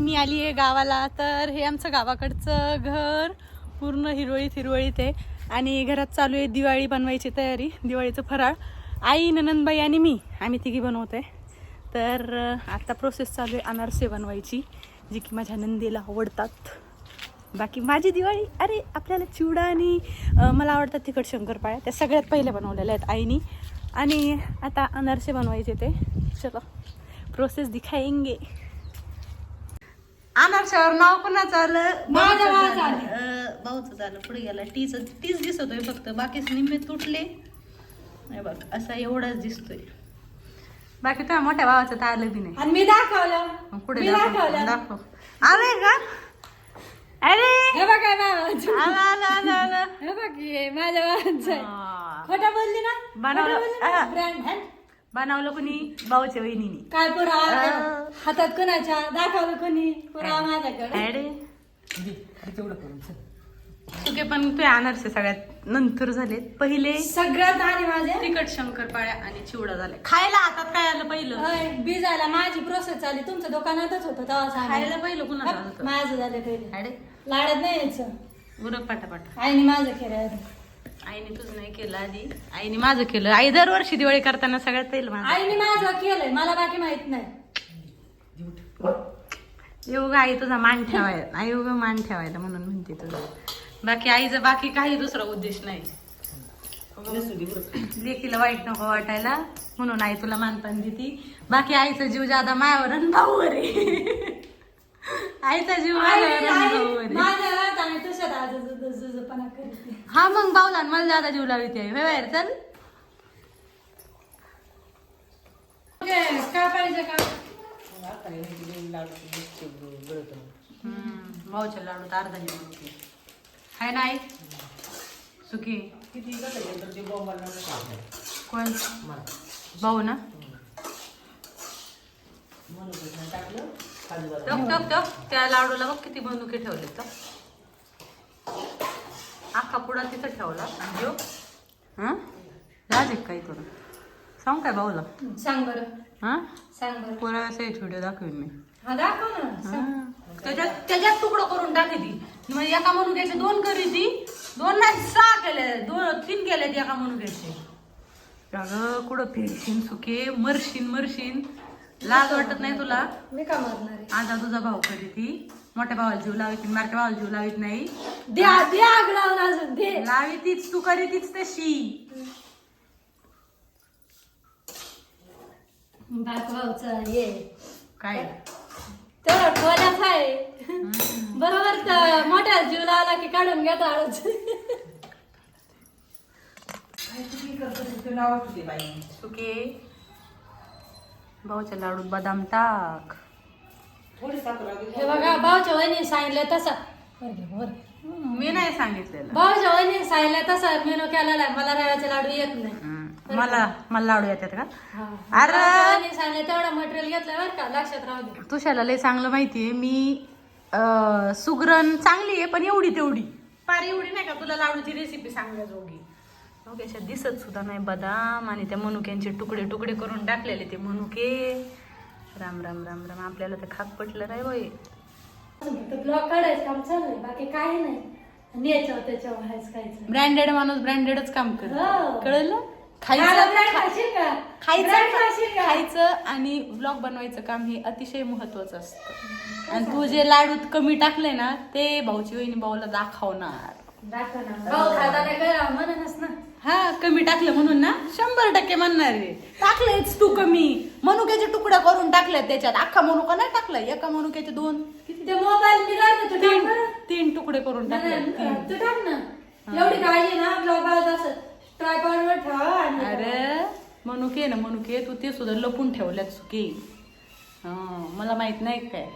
मी आली आहे गावाला. तर हे आमचं गावाकडचं घर. पूर्ण हिरवळीत हिरवळीत आहे. आणि घरात चालू आहे दिवाळी बनवायची तयारी. दिवाळीचं फराळ. आई ननंदबाई आणि मी. आम्ही तिघी बनवत आहे तर आत्ता प्रोसेस चालू आहे अनारसे बनवायची जी की माझ्या नंदीला आवडतात. बाकी माझी दिवाळी अरे आपल्याला चिवडा आणि मला आवडतात तिखट शंकरपाळ्या. त्या सगळ्यात पहिले बनवलेल्या आहेत आईनी. आणि आता अनारसे बनवायचे ते. चलो प्रोसेस दिखायंगे. अनारशावर नाव कोणाचं आलं माझं नाव आलं. अं, भाऊचं झालं. पुढे गेला. टीच तीच दिसतोय फक्त. बाकीच निम्मे तुटले. नाही बघ असा एवढाच दिसतोय. बाकी तुझ्या मोठ्या भावाचं तर आलं बी नाही. आणि मी दाखवलं. मग पुढे मी दाखव. दाखवलं. दाखव. आलंय का? अरे हे बघा बाबा आलं आलं आलं आलं. हे बघ हे माझ्या बाबांचं आहे. हा. खोटं बोलली ना? बनवलं. ब्रँड. बनवलं कोणी? भाऊच्या वहिनीनी. काय पुरा. हातात कोणाच्या? दाखवलं कोणी? पुरा माझ्याकडे. अरे. तुके पण ते अनारसे सगळ्यात नंतर झाले पहिले सगळ्यात आधी माझे. तिखट शंकरपाळ्या आणि चिवडा झाले. खायला हातात काय आलं पहिलं? होय, बिजायला माझी प्रोसेस चालली तुमच्या दुकानातच होतं तेव्हा खायला सांगायला पहिलं कुणाला आलं होतं? माझं झालं पहिले. अरे. लाडत नाही यायचं. उरक पाटापाट. आईने माझं केलं. आईने तुझं नाही केलं आधी. आईने माझं केलं. आई दरवर्षी दिवाळी करताना सगळ्यात पहिलं माझं. आईने माझं केलंय. मला बाकी माहीत नाही. येऊ आई तुझा मान ठेवायला आई उगा मान ठेवायला म्हणून म्हणते तुझं बाकी आईचं बाकी काही दुसरा उद्देश नाही. लेकीला वाईट नको वाटायला म्हणून आई तुला मानपान देती. बाकी आईचा जीव जादा मायावर आणि भाऊवर आहे. आईचा जीव माझ्यावर आणि भाऊवर आहे. माझ्या दादा करते हा मग आणि मला जादा जीव लावित आहे. होय बाहेर चल. काय पाहिजे का? भाऊच्या लाडूत अर्धा जीव हाय ना आई? सुखी? कोण? भाऊ ना? टक टक टक. त्या लाडूला बघ किती बंदुके ठेवले तर अख्खा पुडा तिथं ठेवला. जो हा? राज एक काही करून सांग काय भाऊला. सांग बरं. हा? सांग बरं. पोरा असं व्हिडिओ दाखवेन मी. हा दाखव ना. सांग. हा. त्याच्यात त्याच्यात तुकडं करून टाकी ती म्हणजे एका मनुक्याचे दोन करी ती. दोन नाही सहा केले. दोन तीन केले ती एका मनुक्याचे. अगं कुठं फेडशीन सुके मरशीन मरशीन. लाज वाटत नाही तुला? मी का मारणार आहे? आता तुझा भाऊ करी ती? मोठ्या भावाला जीव लावित नाही मारक्या भावाला जीव लावित नाही? आग लावून अजून दे. लावी तीच तू करी तीच तशी. दाखवायचं ये काय? आहे बरोबर तर मोठ्या जीव लावला की काढून घेतो आळूच. सुके भाऊच्या लाडूत बदाम टाक. हे बघा भाऊच्या वहिनी सांगितलं तसं. मी नाही सांगितलेलं. भाऊच्या वहिनी सांगितलं तसं. मेनू केलेला आहे. मला रव्याचे लाडू येत नाही. मला मला लाडू येतात का? अरे. सांगितलं तेवढं मटेरियल घेतलं बरं का. लक्षात राहू दे. तुषाला लय चांगलं माहितीये मी सुगरण चांगली आहे पण एवढी तेवढी. फार एवढी नाही का? तुला लाडूची रेसिपी सांगल्या जोगी मग याच्यात दिसत सुद्धा नाही बदाम आणि त्या मनुक्यांचे तुकडे तुकडे करून टाकलेले ते मनुके. राम राम राम राम. आपल्याला तर खाक पटलं नाही बाई. ब्लॉक काढायचं काम चाललंय बाकी काही नाही. याच्यावर त्याच्यावर खायचं ब्रँडेड माणूस ब्रँडेडच काम कर हो. कळलं? खायचं brand खाशील का? brand खायचं का? खायचं आणि ब्लॉग बनवायचं काम हे अतिशय महत्वाचं असतं. आणि तू जे लाडूत कमी टाकले ना ते भाऊची वहिनी भाऊला दाखवणार. हा कमी टाकलं म्हणून ना? शंभर टक्के म्हणणार आहे. टाकलेच तू कमी. मनुक्याचे तुकड्या करून टाकल्या त्याच्यात. अख्खा मनुका नाही टाकला? एका मनुक्याचे दोन. ते मोबाईल तीन तुकडे करून टाकले. तू टाक ना. एवढी काळजी ना ठेवा अरे मनुके ना मनुके. तू ते सुद्धा लपून ठेवल्यात सुके. हा मला माहीत नाही काय?